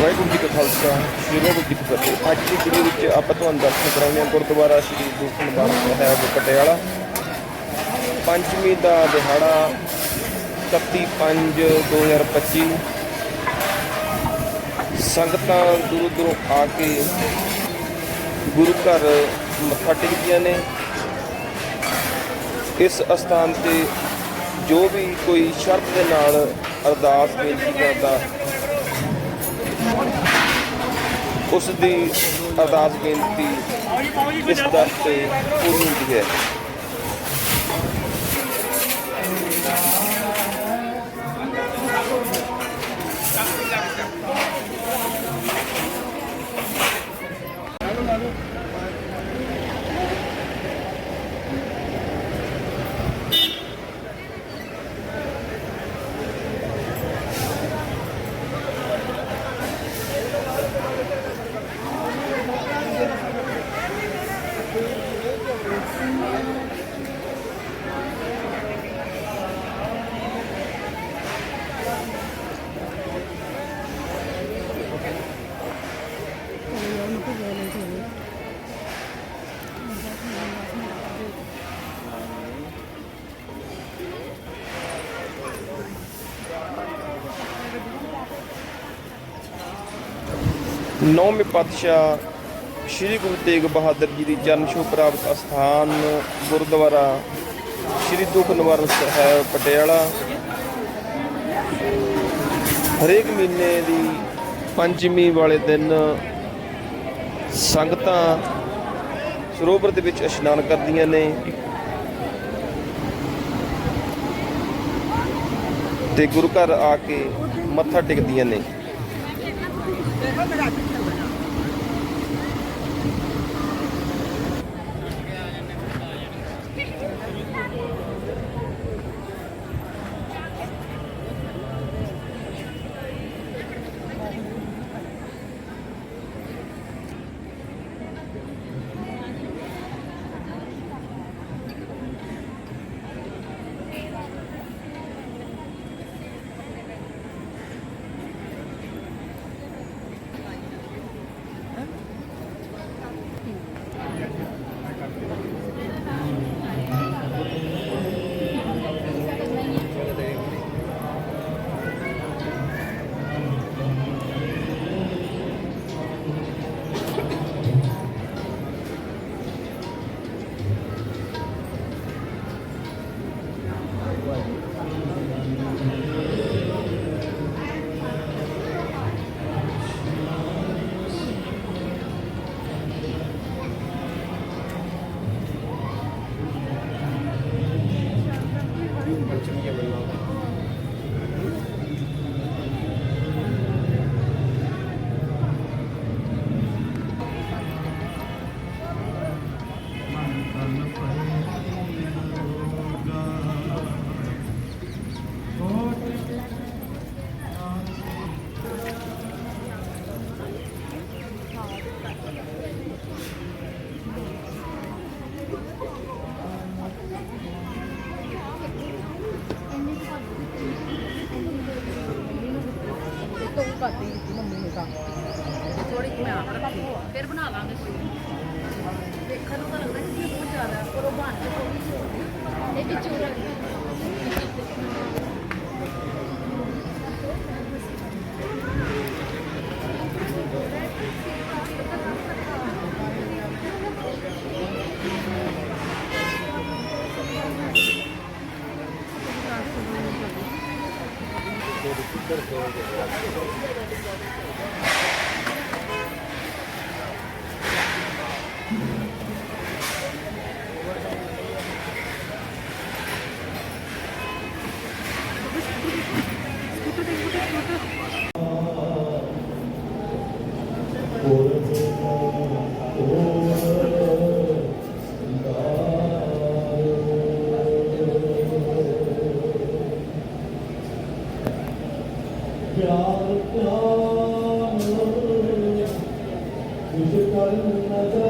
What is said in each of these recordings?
ਵਾਹਿਗੁਰੂ ਜੀ ਕਾ ਖਾਲਸਾ, ਸ੍ਰੀ ਵਾਹਿਗੁਰੂ ਜੀ ਕੀ ਫਤਿਹ। ਅੱਜ ਦੀ ਵੀਡੀਓ ਵਿੱਚ ਆਪਾਂ ਤੁਹਾਨੂੰ ਦਰਸ਼ਨ ਕਰਾਉਂਦੇ ਹਾਂ ਗੁਰਦੁਆਰਾ ਸ੍ਰੀ ਗੁਰੂ ਨਿਵਾਰਨ ਸਾਹਿਬ ਪਟਿਆਲਾ। ਪੰਚਮੀ ਦਾ ਦਿਹਾੜਾ 31/5/2025 ਸੰਗਤਾਂ ਦੂਰੋਂ ਦੂਰੋਂ ਆ ਕੇ ਗੁਰੂ ਘਰ ਮੱਥਾ ਟੇਕਦੀਆਂ ਨੇ। ਇਸ ਅਸਥਾਨ ਤੇ ਜੋ ਵੀ ਕੋਈ ਸ਼ਰਤ ਦੇ ਨਾਲ ਅਰਦਾਸ ਬੇਨਤੀ ਕਰਦਾ ਉਸ ਦੀ ਅਰਦਾਸ ਬੇਨਤੀ ਇਸ ਦਰ ਤੇ ਪੂਰੀ ਹੁੰਦੀ ਹੈ। ਨੌਵੇਂ ਪਾਤਸ਼ਾਹ ਸ੍ਰੀ ਗੁਰੂ ਤੇਗ ਬਹਾਦਰ ਜੀ ਦੀ ਜਨਮ ਸ਼ੋਭ ਪ੍ਰਾਪਤ ਅਸਥਾਨ ਗੁਰਦੁਆਰਾ ਸ੍ਰੀ ਦੁਖ ਨਿਵਾਰਨ ਸਾਹਿਬ, ਪਟਿਆਲਾ। ਹਰੇਕ ਮਹੀਨੇ ਦੀ ਪੰਜਵੀਂ ਵਾਲੇ ਦਿਨ ਸੰਗਤਾਂ ਸਰੋਵਰ ਦੇ ਵਿੱਚ ਇਸ਼ਨਾਨ ਕਰਦੀਆਂ ਨੇ। ਤੇ ਗੁਰੂ ਘਰ ਆ ਕੇ ਮੱਥਾ ਟੇਕਦੀਆਂ ਨੇ। 一揪着 విషయాలు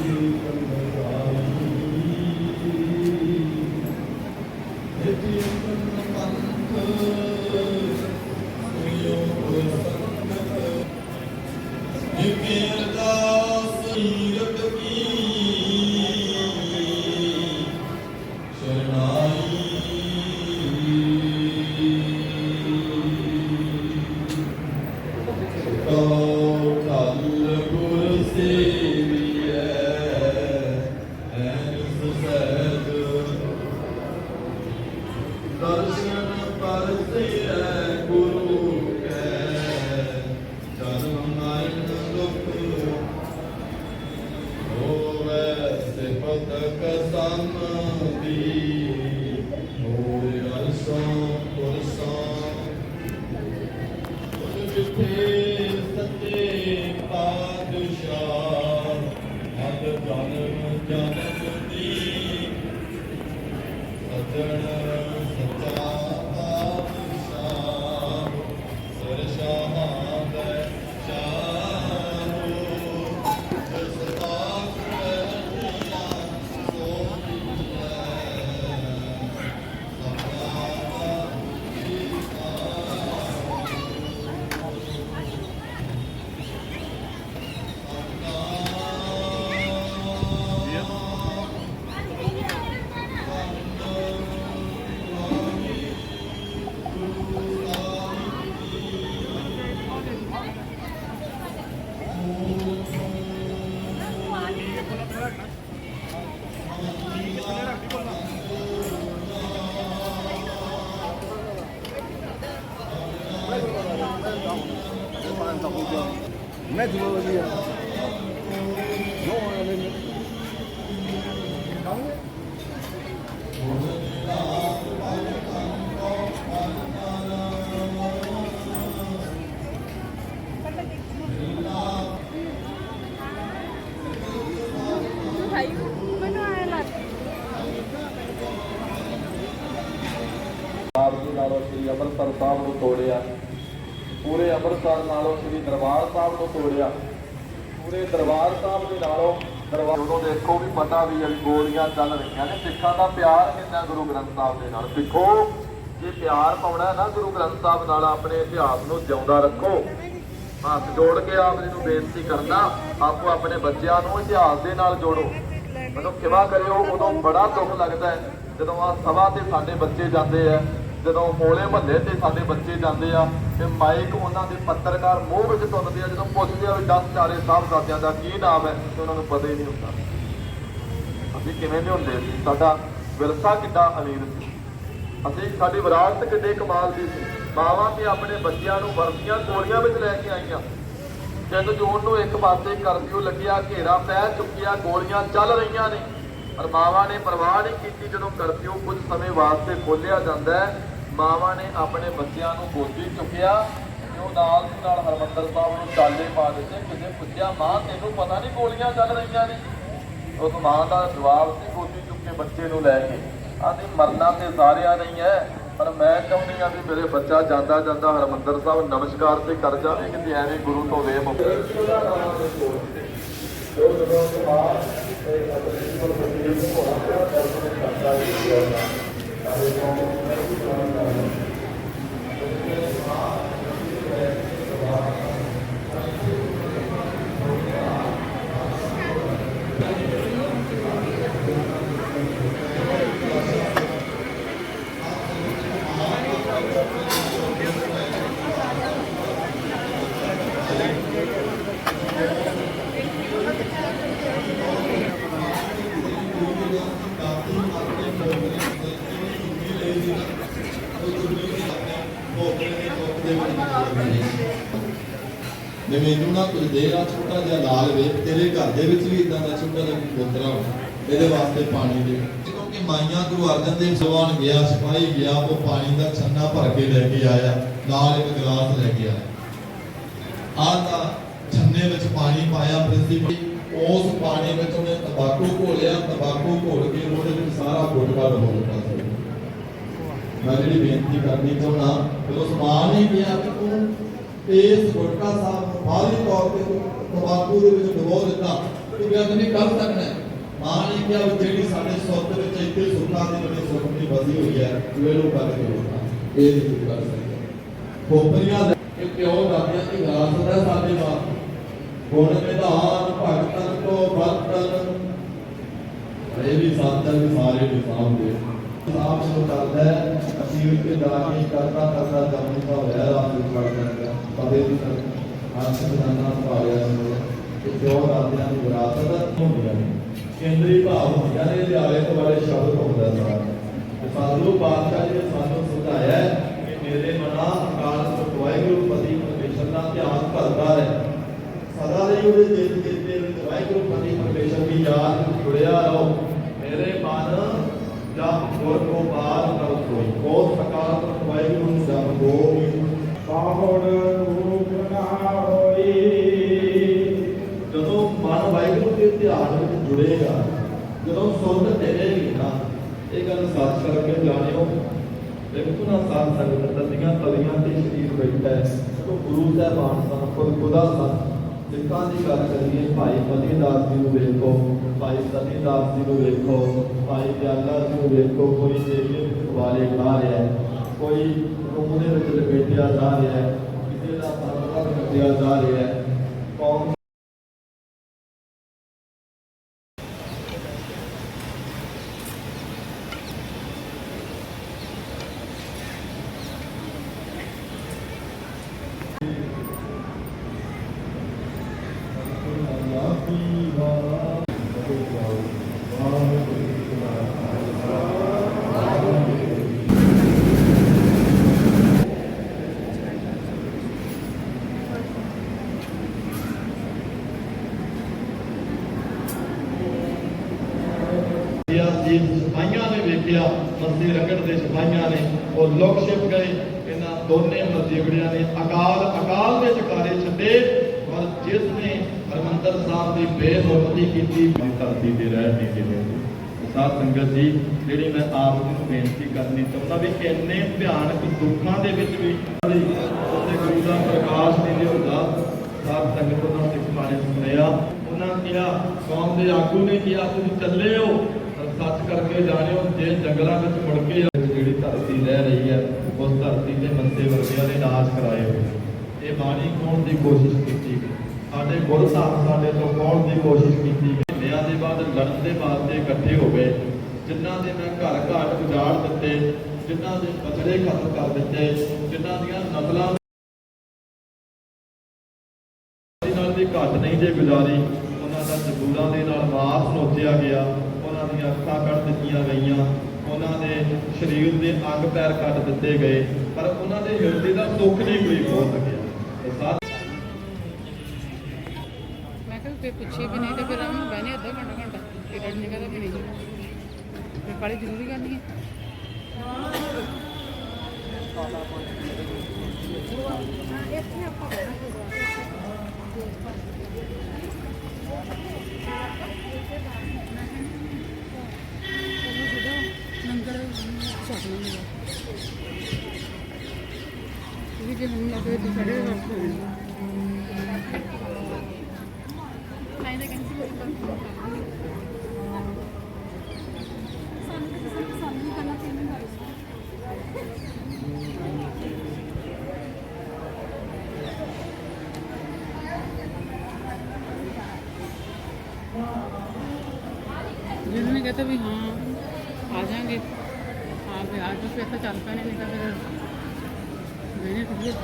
ਫਲ ਪੈ ਮੈਂ ਦੁਆ ਵਧੀਆ ਨੋ ਆਲੇ ਮੈਨੂੰ ਆਇਆ ਆਪ ਜੀ ਨਾਲੋਂ ਸ੍ਰੀ ਅੰਮ੍ਰਿਤਸਰ ਸਾਹਿਬ ਨੂੰ ਤੋੜਿਆ। ਪੂਰੇ ਅੰਮ੍ਰਿਤਸਰ ਨਾਲੋਂ ਸ੍ਰੀ ਦਰਬਾਰ ਸਾਹਿਬ ਨੂੰ ਤੋੜਿਆ। ਪੂਰੇ ਦਰਬਾਰ ਸਾਹਿਬ ਦੇ ਨਾਲੋਂ ਦਰਬਾਰ ਉਦੋਂ ਦੇਖੋ ਵੀ ਪਤਾ ਵੀ ਹੈ ਗੋਲੀਆਂ ਚੱਲ ਰਹੀਆਂ ਨੇ। ਸਿੱਖਾਂ ਦਾ ਪਿਆਰ ਕਿੰਨਾ ਗੁਰੂ ਗ੍ਰੰਥ ਸਾਹਿਬ ਦੇ ਨਾਲ। ਸਿੱਖੋ, ਜੇ ਪਿਆਰ ਪਾਉਣਾ ਨਾ ਗੁਰੂ ਗ੍ਰੰਥ ਸਾਹਿਬ ਨਾਲ, ਆਪਣੇ ਇਤਿਹਾਸ ਨੂੰ ਜਿਉਂਦਾ ਰੱਖੋ। ਹੱਥ ਜੋੜ ਕੇ ਆਪ ਜੀ ਨੂੰ ਬੇਨਤੀ ਕਰਨਾ, ਆਪੋ ਆਪਣੇ ਬੱਚਿਆਂ ਨੂੰ ਇਤਿਹਾਸ ਦੇ ਨਾਲ ਜੋੜੋ। ਮੈਨੂੰ ਕਿਵਾ ਕਰਿਓ ਉਦੋਂ ਬੜਾ ਦੁੱਖ ਲੱਗਦਾ ਹੈ। ਜਦੋਂ ਆ ਸਭਾ ਤੇ ਸਾਡੇ ਬੱਚੇ ਜਾਂਦੇ ਆ ਜਦੋਂ ਹੋਲੇ ਮਹੱਲੇ ਤੇ ਸਾਡੇ ਬੱਚੇ ਜਾਂਦੇ ਆ, ਤੇ ਮਾਈਕ ਉਹਨਾਂ ਦੇ ਪੱਤਰਕਾਰ ਮੂੰਹ ਵਿੱਚ ਤੁੰਨਦੇ ਆ, ਜਦੋਂ ਪੁੱਛਦੇ ਆ ਵੀ 10 ਚਾਰੇ ਸਾਹਿਬਜ਼ਾਦਿਆਂ ਦਾ ਕੀ ਨਾਮ ਹੈ, ਤੇ ਉਹਨਾਂ ਨੂੰ ਪਤਾ ਹੀ ਨਹੀਂ ਹੁੰਦਾ। ਅਸੀਂ ਕਿਵੇਂ ਦੇ ਹੁੰਦੇ ਸੀ? ਸਾਡਾ ਵਿਰਸਾ ਕਿੱਡਾ ਅਮੀਰ ਸੀ। ਅਸੀਂ ਸਾਡੀ ਵਿਰਾਸਤ ਕਿੱਡੇ ਕਮਾਲ ਦੀ ਸੀ। ਮਾਵਾਂ ਤੇ ਆਪਣੇ ਬੱਚਿਆਂ ਨੂੰ ਵਰਦੀਆਂ ਕੋਲੀਆਂ ਵਿੱਚ ਲੈ ਕੇ ਆਈਆਂ। ਤਿੰਨ ਜੂਨ ਨੂੰ ਇੱਕ ਪਾਸੇ ਕਰਫਿਊ ਲੱਗਿਆ, ਘੇਰਾ ਪੈ ਚੁੱਕਿਆ, ਗੋਲੀਆਂ ਚੱਲ ਰਹੀਆਂ ਨੇ। ਪਰ ਮਾਵਾਂ ਨੇ ਪਰਵਾਹ ਨਹੀਂ ਕੀਤੀ ਜਦੋਂ ਕਰਫਿਊ ਕੁਝ ਸਮੇਂ ਵਾਸਤੇ ਖੋਲਿਆ ਜਾਂਦਾ ਹੈ। ਮਾਵਾਂ ਨੇ ਆਪਣੇ ਬੱਚਿਆਂ ਨੂੰ ਗੋਦੀ ਚੁੱਕਿਆ। ਤੇ ਉਹ ਨਾਲ ਦੀ ਨਾਲ ਹਰਮੰਦਰ ਸਾਹਿਬ ਨੂੰ ਚਾਲੇ ਪਾ ਦਿੱਤੇ। ਕਿਸੇ ਪੁੱਛਿਆ, ਮਾਂ, ਤੈਨੂੰ ਪਤਾ ਨਹੀਂ ਗੋਲੀਆਂ ਚੱਲ ਰਹੀਆਂ ਨੇ? ਉਸ ਮਾਂ ਦਾ ਜਵਾਬ ਸੀ, ਗੋਦੀ ਚੁੱਕ ਕੇ ਬੱਚੇ ਨੂੰ ਲੈ ਕੇ। ਆਂਦੀ, ਮਰਨਾ ਤੇ ਸਾਰਿਆਂ ਨਹੀਂ ਹੈ ਪਰ ਮੈਂ ਚਾਹੁੰਦੀ ਆ ਵੀ ਮੇਰੇ ਬੱਚਾ ਜਾਂਦਾ ਜਾਂਦਾ ਹਰਮੰਦਰ ਸਾਹਿਬ ਨਮਸਕਾਰ ਤੇ ਕਰ ਜਾਵੇ। ਕਿਤੇ ਐਵੇਂ ਗੁਰੂ ਤੋਂ ਵੇ Gracias. ਨੇ ਮੈਨੂੰ ਨਾ ਕੁਝ ਦੇਗਾ ਛੋਟਾ ਜਿਹਾ ਲਾਲ ਵੇਖ, ਤੇਰੇ ਘਰ ਦੇ ਵਿੱਚ ਵੀ ਇਦਾਂ ਦਾ ਛੋਟਾ ਜਿਹਾ ਪੁੱਤਰਾ ਇਹਦੇ ਵਾਸਤੇ ਪਾਣੀ ਦੇ। ਕਿਉਂਕਿ ਮਾਈਆਂ ਗੁਰੂ ਅਰਜਨ ਦੇਵ ਸਵਾਨ ਗਿਆ, ਸਿਪਾਹੀ ਗਿਆ, ਉਹ ਪਾਣੀ ਦਾ ਛੰਨਾ ਭਰ ਕੇ ਲੈ ਕੇ ਆਇਆ ਨਾਲ ਇੱਕ ਗਲਾਸ ਲੈ ਕੇ ਆਇਆ। ਆਹ ਤਾਂ ਛੰਨੇ ਵਿੱਚ ਪਾਣੀ ਪਾਇਆ ਪ੍ਰਿੰਸੀਪਲ ਉਸ ਪਾਣੀ ਵਿੱਚ ਉਹਨੇ ਤਬਾਕੂ ਘੋਲਿਆ, ਤਬਾਕੂ ਘੋਲ ਕੇ ਉਹਦੇ ਵਿੱਚ ਸਾਰਾ ਗੁਟਕਾ ਡੋਲ ਦਿੱਤਾ ਮੈਂ ਜਿਹੜੀ ਬੇਨਤੀ ਕਰਨੀ ਚਾਹੁੰਦਾ, ਜਦੋਂ ਸਮਾਨ ਹੀ ਗਿਆ ਕਿ ਤੂੰ ਇਸ ਗੁਟਕਾ ਸਾਹਿਬ ਨੂੰ ਬਾਹਰੀ ਤੌਰ ਤੇ ਤੂੰ ਤੰਬਾਕੂ ਦੇ ਵਿੱਚ ਡੁਬੋ ਦਿੱਤਾ, ਤੂੰ ਗੱਲ ਨਹੀਂ ਕਰ ਸਕਣਾ। ਮਾਂ ਨੇ ਕਿਹਾ, ਵੀ ਜਿਹੜੀ ਸਾਡੇ ਸੁੱਤ ਵਿੱਚ ਇੱਥੇ ਸੁੱਖਾਂ ਦੀ ਬੜੀ ਸੁੱਖ ਦੀ ਵਸੀ ਹੋਈ ਹੈ, ਤੂੰ ਇਹਨੂੰ ਕਰ ਕੇ ਰੋਕਾ। ਇਹ ਨਹੀਂ ਤੂੰ ਕਰ ਸਕਦਾ। ਖੋਪਰੀਆਂ ਦਾ ਇਹ ਪਿਓ ਦਾਦਿਆਂ ਦੀ ਗਾਸ ਹੁੰਦਾ ਸਾਡੇ ਮਾਂ ਗੁਣ ਵਿਧਾਨ ਭਗਤਨ ਕੋ ਬਰਤਨ ਇਹ ਵੀ ਸਾਧਨ ਵੀ ਸਾਰੇ ਵੀ ਸਾਹਮਣੇ ਆਪ ਨੂੰ ਕਰਦਾ ਅਸੀਂ ਉੱਤੇ ਦਾਨੀ ਕਰਦਾ ਕਰਦਾ ਜਮਨ ਦਾ ਹੋਇਆ, ਰਾਤ ਨੂੰ ਪੜ ਜਾਂਦਾ ਕਦੇ ਵੀ ਆਸ ਬਨਾਨਾ ਪਾਇਆ ਕਿ ਜੋ ਰਾਤਿਆਂ ਦੀ ਵਿਰਾਸਤ ਹੁੰਦੀਆਂ ਨੇ। ਕੇਂਦਰੀ ਭਾਵ ਹੁੰਦੀਆਂ ਨੇ ਇਹਦੇ ਆਲੇ ਤੋਂ ਸ਼ਬਦ ਹੁੰਦਾ ਸਾਰਾ। ਤੇ ਸਾਧੂ ਬਾਦਸ਼ਾਹ ਜੀ ਨੇ ਸਾਨੂੰ ਸਮਝਾਇਆ ਕਿ ਮੇਰੇ ਮਨਾ ਅਕਾਲ ਪੁਰਖ ਵਾਹਿਗੁਰੂ ਪਤੀ ਪਰਮੇਸ਼ਰ ਦਾ ਧਿਆਨ ਕਰਦਾ ਹੈ ਸਦਾ ਲਈ ਉਹਦੇ ਦਿਲ ਦੇ ਵਿੱਚ ਵਾਹਿਗੁਰੂ ਪਤੀ ਪਰਮੇਸ਼ਰ ਦੀ ਯਾਦ ਜੁੜਿਆ ਰਹੋ। ਮੇਰੇ ਮਨ ਜਪ ਗੁਰ ਕੋ ਬਾਤ ਕਰ ਸੋਈ ਕੋ ਪੁਰਖ ਵਾਹਿਗੁਰੂ ਨੂੰ ਜਪ ਗੋ ਬਾਹੜ ਰੂਪ ਨਾ ਹੋਈ। ਜਦੋਂ ਮਨ ਵਾਹਿਗੁਰੂ ਦੇ ਧਿਆਨ ਵਿੱਚ ਜੁੜੇਗਾ ਜਦੋਂ ਸੁਰਤ ਤੇਰੇਗੀ ਨਾ ਇਹ ਗੱਲ ਸੱਚ ਕਰਕੇ ਜਾਣਿਓ। ਦੇਖੋ ਨਾ ਸਾਧ ਸੰਗਤ ਦੰਦੀਆਂ ਤਲੀਆਂ ਤੇ ਸਰੀਰ ਬੈਠਾ ਹੈ। ਗੁਰੂ ਸਾਹਿਬਾਨ ਸਨ ਖੁਦ ਖੁਦਾ ਸਨ ਸਿੱਖਾਂ ਦੀ ਗੱਲ ਕਰੀਏ, ਭਾਈ ਮਦੀਦਾਸ ਜੀ ਨੂੰ ਵੇਖੋ, ਭਾਈ ਸਤੀਦਾਸ ਜੀ ਨੂੰ ਵੇਖੋ, ਭਾਈ ਦਿਆਲਾ ਜੀ ਨੂੰ ਵੇਖੋ, ਕੋਈ ਦੇਵੀ ਵਾਲੇ ਖਾ ਰਿਹਾ ਹੈ, ਕੋਈ ਰੂਮ ਦੇ ਵਿੱਚ ਲਪੇਟਿਆ ਜਾ ਰਿਹਾ ਹੈ, ਕਿਸੇ ਦਾ ਪਰਮਪਦ ਕੱਟਿਆ ਜਾ ਰਿਹਾ ਹੈ ਕੌਮ ਗਿਆ ਜੀ ਸਿਪਾਹੀਆਂ ਨੇ ਵੇਖਿਆ ਮਸਜਿਦ ਰਗੜ ਦੇ ਸਿਪਾਹੀਆਂ ਨੇ, ਉਹ ਲੋਕ ਛਿਪ ਗਏ, ਇਹਨਾਂ ਦੋਨੇ ਮਸਜਿਦੜਿਆਂ ਨੇ ਅਕਾਲ ਅਕਾਲ ਦੇ ਚਕਾਰੇ ਛੱਡੇ। ਹਰਮੰਦਰ ਸਾਹਿਬ ਦੀ ਬੇਨੁਕਤੀ ਕੀਤੀ। ਵੀ ਧਰਤੀ ਤੇ ਰਹਿ ਨਹੀਂ ਦਿੰਦੇ ਸਾਧ ਸੰਗਤ ਜੀ, ਜਿਹੜੀ ਮੈਂ ਆਪ ਨੂੰ ਬੇਨਤੀ ਕਰਨੀ ਚਾਹੁੰਦਾ ਵੀ ਇੰਨੇ ਭਿਆਨਕ ਦੁੱਖਾਂ ਦੇ ਵਿੱਚ ਵੀ ਉਹਦੇ ਗੁਰੂ ਦਾ ਪ੍ਰਕਾਸ਼ ਨਹੀਂ ਲਿਆਉਂਦਾ। ਸਾਧ ਸੰਗਤ ਉਹਨਾਂ ਸਿੱਖ ਬਾਣੇ ਸੁਣਿਆ ਉਹਨਾਂ ਕਿਹਾ, ਕੌਮ ਦੇ ਆਗੂ ਨੇ ਕਿਹਾ, ਤੁਸੀਂ ਚੱਲੇ ਹੋ। ਪਰ ਸੱਚ ਕਰਕੇ ਜਾਣਿਓ, ਜੇ ਜੰਗਲਾਂ ਵਿੱਚ ਮੁੜ ਕੇ ਜਿਹੜੀ ਧਰਤੀ ਰਹਿ ਰਹੀ ਹੈ, ਉਸ ਧਰਤੀ ਤੇ ਮੱਸੇ ਵਰਗਿਆਂ ਦੇ ਨਾਸ਼ ਕਰਾਏ ਹੋਏ ਇਹ ਬਾਣੀ ਕੌਣ ਦੀ ਕੋਸ਼ਿਸ਼ ਕੀਤੀ? ਗਈ ਸਾਡੇ ਗੁਰੂ ਸਾਹਿਬ ਸਾਡੇ ਤੋਂ ਪਾਉਣ ਦੀ ਕੋਸ਼ਿਸ਼ ਕੀਤੀ ਗਈ। ਮਹੀਨਿਆਂ ਦੇ ਬਾਅਦ, ਲੜਨ ਦੇ ਵਾਸਤੇ ਇਕੱਠੇ ਹੋ ਗਏ। ਜਿਨ੍ਹਾਂ ਦੇ ਮੈਂ ਘਰ ਘਾਟ ਉਜਾੜ ਦਿੱਤੇ ਜਿਨ੍ਹਾਂ ਦੇ ਬਚੜੇ ਖਤਮ ਕਰ ਦਿੱਤੇ ਜਿਨ੍ਹਾਂ ਦੀਆਂ ਨਸਲਾਂ ਦੇ ਨਾਲ ਦੀ ਘੱਟ ਨਹੀਂ ਜੇ ਗੁਜ਼ਾਰੀ, ਉਹਨਾਂ ਦਾ ਜ਼ਬੂਰਾਂ ਦੇ ਨਾਲ ਮਾਸ ਨੋਚਿਆ ਗਿਆ। ਉਹਨਾਂ ਦੀਆਂ ਅੱਖਾਂ ਕੱਢ ਦਿੱਤੀਆਂ ਗਈਆਂ। ਉਹਨਾਂ ਦੇ ਸਰੀਰ ਦੇ ਅੰਗ ਪੈਰ ਕੱਟ ਦਿੱਤੇ ਗਏ। ਪਰ ਉਹਨਾਂ ਦੇ ਹਿਰਦੇ ਦਾ ਸੁੱਖ ਨਹੀਂ ਕੋਈ ਹੋ ਸਕਿਆ ਮੈਂ ਕਿਹਾ ਤੇ ਪੁੱਛੇ ਵੀ ਨਹੀਂ ਤੇ ਫਿਰ ਉਹਨੂੰ ਬਹਿਨੇ ਅੱਧਾ ਘੰਟਾ ਘੰਟਾ ਪੀਰੀਅਡ ਨਹੀਂ ਕਹਦਾ ਵੀ ਨਹੀਂ ਫਿਰ ਪੜ੍ਹਾਈ ਜ਼ਰੂਰੀ ਕਰਨੀ ਹੈ ਲੰਗਰ ਛਕਣਾ ਮਿਲਿਆ ਇਹ ਜੇ ਹੁਣ ਲੱਗੇ ਤੇ ਖੜੇ ਰੱਖ ਹੋ ਆਈ ਤਾਂ ਕਹਿੰਦੀ ਕੋਈ ਕੰਮ ਨਹੀਂ ਸਾਨੂੰ ਤਾਂ ਸਾਨੂੰ ਸਾਨੂੰ ਨਹੀਂ ਕਰਨਾ ਚਾਹੀਦਾ ਜਿਹਨਾਂ ਨੇ ਕਹਤਾ ਵੀ ਹਾਂ ਆ ਜਾਾਂਗੇ ਹਾਂ ਵੀ ਆ ਜਾਓ ਫਿਰ ਤਾਂ ਚੱਲ ਪੈਣੇ ਨਹੀਂ ਤਾਂ ਫਿਰ ਮੈਨੇ ਕੁਝ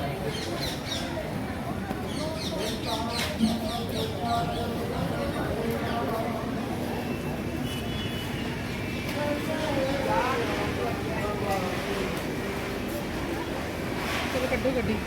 ਚਲੋ ਕੱਢੋ ਗੱਡੀ।